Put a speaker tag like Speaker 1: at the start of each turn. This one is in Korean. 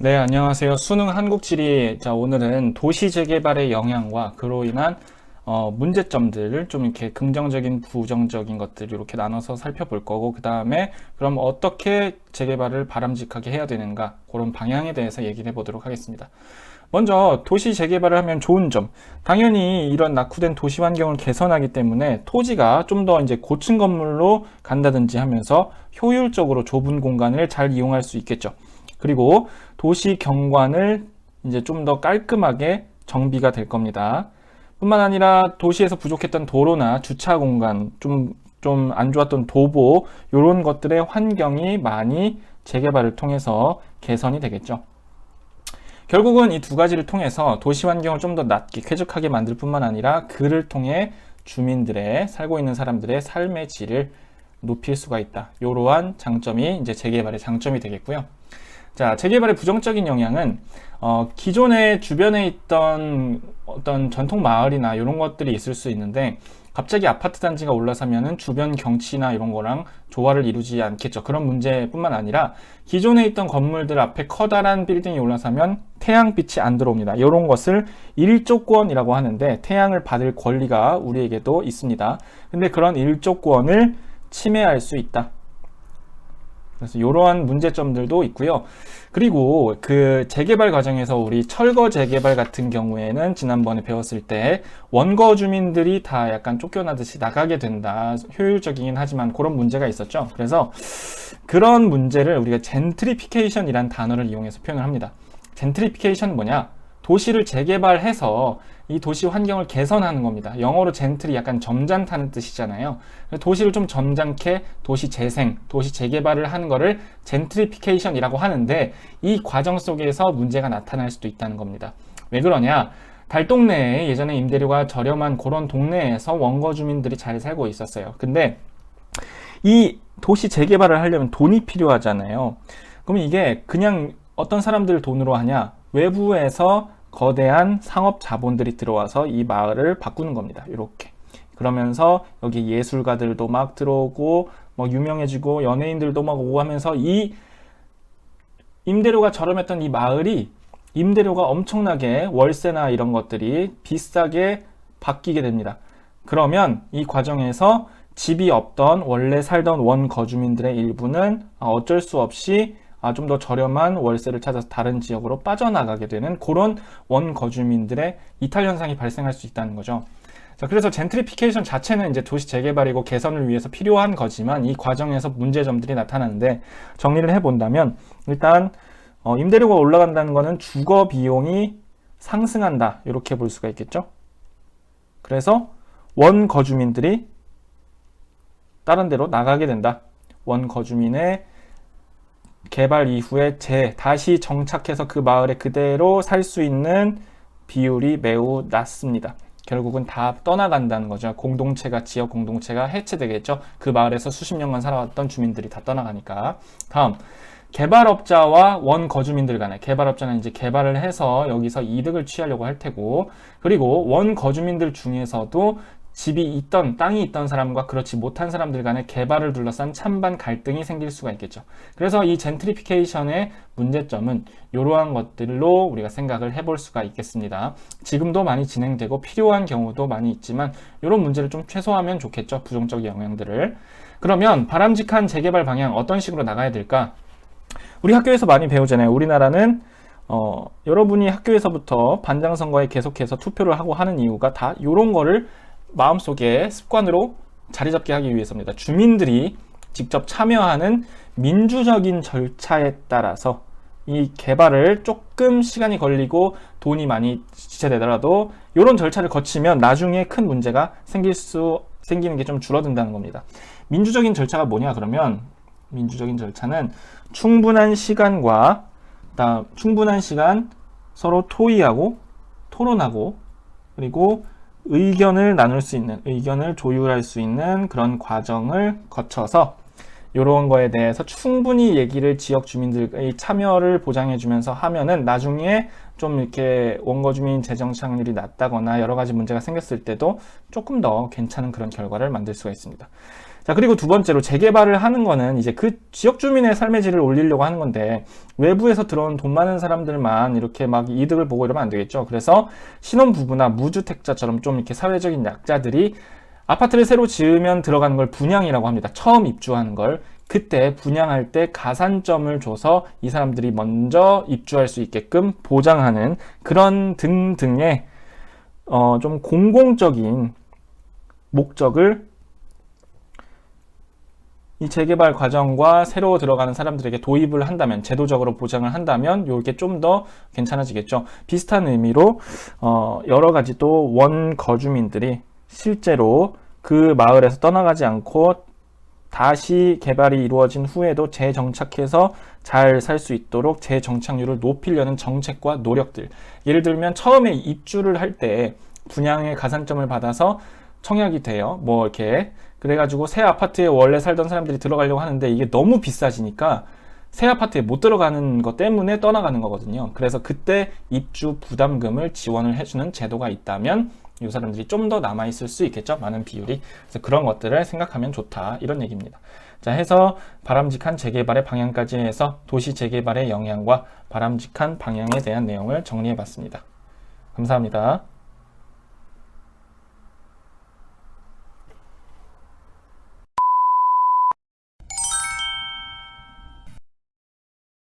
Speaker 1: 네, 안녕하세요. 수능 한국지리. 자, 오늘은 도시 재개발의 영향과 그로 인한 어, 문제점들을 좀 이렇게 긍정적인, 부정적인 것들 이렇게 나눠서 살펴볼 거고, 그 다음에 그럼 어떻게 재개발을 바람직하게 해야 되는가, 그런 방향에 대해서 얘기를 해보도록 하겠습니다. 먼저 도시 재개발을 하면 좋은 점. 당연히 이런 낙후된 도시 환경을 개선하기 때문에 토지가 좀 더 이제 고층 건물로 간다든지 하면서 효율적으로 좁은 공간을 잘 이용할 수 있겠죠. 그리고 도시 경관을 이제 좀 더 깔끔하게 정비가 될 겁니다. 뿐만 아니라 도시에서 부족했던 도로나 주차 공간, 좀, 좀 안 좋았던 도보, 이런 것들의 환경이 많이 재개발을 통해서 개선이 되겠죠. 결국은 이 두 가지를 통해서 도시 환경을 좀더 낫게 쾌적하게 만들 뿐만 아니라 그를 통해 주민들의 살고 있는 사람들의 삶의 질을 높일 수가 있다. 이러한 장점이 이제 재개발의 장점이 되겠고요. 자, 재개발의 부정적인 영향은 어, 기존에 주변에 있던 어떤 전통 마을이나 이런 것들이 있을 수 있는데 갑자기 아파트 단지가 올라서면은 주변 경치나 이런 거랑 조화를 이루지 않겠죠. 그런 문제뿐만 아니라 기존에 있던 건물들 앞에 커다란 빌딩이 올라서면 태양빛이 안 들어옵니다. 이런 것을 일조권이라고 하는데 태양을 받을 권리가 우리에게도 있습니다. 근데 그런 일조권을 침해할 수 있다. 그래서 이러한 문제점들도 있고요. 그리고 그 재개발 과정에서 우리 철거 재개발 같은 경우에는 지난번에 배웠을 때 원거 주민들이 다 약간 쫓겨나듯이 나가게 된다. 효율적이긴 하지만 그런 문제가 있었죠. 그래서 그런 문제를 우리가 젠트리피케이션이란 단어를 이용해서 표현을 합니다. 젠트리피케이션은 뭐냐? 도시를 재개발해서 이 도시 환경을 개선하는 겁니다. 영어로 젠틀이 약간 점잖다는 뜻이잖아요. 도시를 좀 점잖게 도시 재생, 도시 재개발을 하는 거를 젠트리피케이션이라고 하는데 이 과정 속에서 문제가 나타날 수도 있다는 겁니다. 왜 그러냐? 달동네에 예전에 임대료가 저렴한 그런 동네에서 원거 주민들이 잘 살고 있었어요. 근데 이 도시 재개발을 하려면 돈이 필요하잖아요. 그럼 이게 그냥 어떤 사람들 돈으로 하냐? 외부에서 거대한 상업 자본들이 들어와서 이 마을을 바꾸는 겁니다. 이렇게. 그러면서 여기 예술가들도 막 들어오고 뭐 유명해지고 연예인들도 막 오고 하면서 이 임대료가 저렴했던 이 마을이 임대료가 엄청나게 월세나 이런 것들이 비싸게 바뀌게 됩니다. 그러면 이 과정에서 집이 없던 원래 살던 원 거주민들의 일부는 어쩔 수 없이 아, 좀 더 저렴한 월세를 찾아서 다른 지역으로 빠져나가게 되는 그런 원 거주민들의 이탈 현상이 발생할 수 있다는 거죠. 자, 그래서 젠트리피케이션 자체는 이제 도시 재개발이고 개선을 위해서 필요한 거지만 이 과정에서 문제점들이 나타나는데 정리를 해본다면 일단 어, 임대료가 올라간다는 것은 주거 비용이 상승한다 이렇게 볼 수가 있겠죠. 그래서 원 거주민들이 다른 데로 나가게 된다. 원 거주민의 개발 이후에 재 다시 정착해서 그 마을에 그대로 살 수 있는 비율이 매우 낮습니다. 결국은 다 떠나간다는 거죠. 공동체가 지역 공동체가 해체되겠죠. 그 마을에서 수십 년간 살아왔던 주민들이 다 떠나가니까. 다음 개발업자와 원 거주민들 간에 개발업자는 이제 개발을 해서 여기서 이득을 취하려고 할 테고 그리고 원 거주민들 중에서도 집이 있던 땅이 있던 사람과 그렇지 못한 사람들 간의 개발을 둘러싼 찬반 갈등이 생길 수가 있겠죠. 그래서 이 젠트리피케이션의 문제점은 이러한 것들로 우리가 생각을 해볼 수가 있겠습니다. 지금도 많이 진행되고 필요한 경우도 많이 있지만 이런 문제를 좀 최소화하면 좋겠죠. 부정적 영향들을. 그러면 바람직한 재개발 방향 어떤 식으로 나가야 될까? 우리 학교에서 많이 배우잖아요. 우리나라는 어, 여러분이 학교에서부터 반장 선거에 계속해서 투표를 하고 하는 이유가 다 이런 거를 마음속에 습관으로 자리 잡게 하기 위해서입니다. 주민들이 직접 참여하는 민주적인 절차에 따라서 이 개발을 조금 시간이 걸리고 돈이 많이 지체되더라도 이런 절차를 거치면 나중에 큰 문제가 생길 수 생기는 게 좀 줄어든다는 겁니다. 민주적인 절차가 뭐냐 그러면 민주적인 절차는 충분한 시간과 충분한 시간 서로 토의하고 토론하고 그리고 의견을 나눌 수 있는, 의견을 조율할 수 있는 그런 과정을 거쳐서 이런 거에 대해서 충분히 얘기를 지역 주민들의 참여를 보장해주면서 하면은 나중에 좀 이렇게 원거 주민 재정 창률이 낮다거나 여러 가지 문제가 생겼을 때도 조금 더 괜찮은 그런 결과를 만들 수가 있습니다. 자, 그리고 두 번째로 재개발을 하는 거는 이제 그 지역 주민의 삶의 질을 올리려고 하는 건데 외부에서 들어온 돈 많은 사람들만 이렇게 막 이득을 보고 이러면 안 되겠죠. 그래서 신혼부부나 무주택자처럼 좀 이렇게 사회적인 약자들이 아파트를 새로 지으면 들어가는 걸 분양이라고 합니다. 처음 입주하는 걸. 그때 분양할 때 가산점을 줘서 이 사람들이 먼저 입주할 수 있게끔 보장하는 그런 등등의 어, 좀 공공적인 목적을 이 재개발 과정과 새로 들어가는 사람들에게 도입을 한다면 제도적으로 보장을 한다면 이게 좀 더 괜찮아지겠죠. 비슷한 의미로 어, 여러 가지 또 원 거주민들이 실제로 그 마을에서 떠나가지 않고 다시 개발이 이루어진 후에도 재정착해서 잘 살 수 있도록 재정착률을 높이려는 정책과 노력들. 예를 들면 처음에 입주를 할 때 분양의 가산점을 받아서 청약이 돼요. 뭐 이렇게 그래가지고 새 아파트에 원래 살던 사람들이 들어가려고 하는데 이게 너무 비싸지니까 새 아파트에 못 들어가는 것 때문에 떠나가는 거거든요. 그래서 그때 입주 부담금을 지원을 해주는 제도가 있다면 이 사람들이 좀 더 남아 있을 수 있겠죠. 많은 비율이. 그래서 그런 것들을 생각하면 좋다. 이런 얘기입니다. 자, 해서 바람직한 재개발의 방향까지 해서 도시 재개발의 영향과 바람직한 방향에 대한 내용을 정리해 봤습니다. 감사합니다.